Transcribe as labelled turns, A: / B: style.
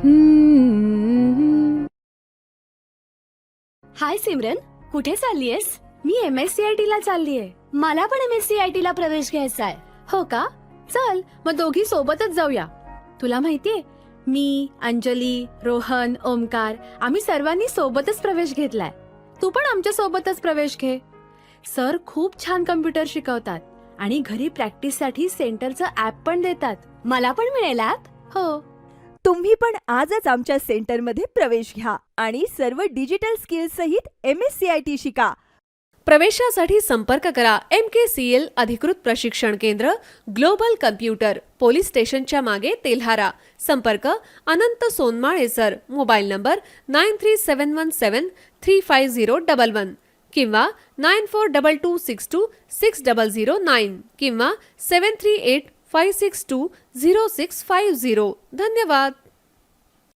A: हाय सिमरन कुठे चाललीयस? मी M S C I T ला चाललीये. मला पण M S C I T ला प्रवेश घ्यायचा आहे. हो का? चल मग दोघी सोबतच जाऊया. तुला माहितीये मी अंजली रोहन ओमकार आम्ही सर्वांनी सोबतच प्रवेश घेतलाय. तू पण आमच्या सोबतच प्रवेश घे. सर खूप छान कम्प्युटर शिकवतात आणि घरी प्रॅक्टिससाठी सेंटरचं ऍप पण देतात. मला पण मिळेल ऍप हो.
B: तुम्ही पण आजच आमच्या सेंटरमध्ये प्रवेश घ्या आणि सर्व डिजिटल स्किल्स सहित M S C I T शिका.
C: प्रवेशासाठी संपर्क करा एम के सी एल अधिकृत प्रशिक्षण केंद्र ग्लोबल कम्प्युटर पोलीस स्टेशनच्या मागे तेल्हारा. संपर्क Anant Sonmale sir mobile number nine three seven one seven three five zero double one किंवा nine four double two six two six double zero nine किंवा seven three eight five six two zero six five zero धन्यवाद.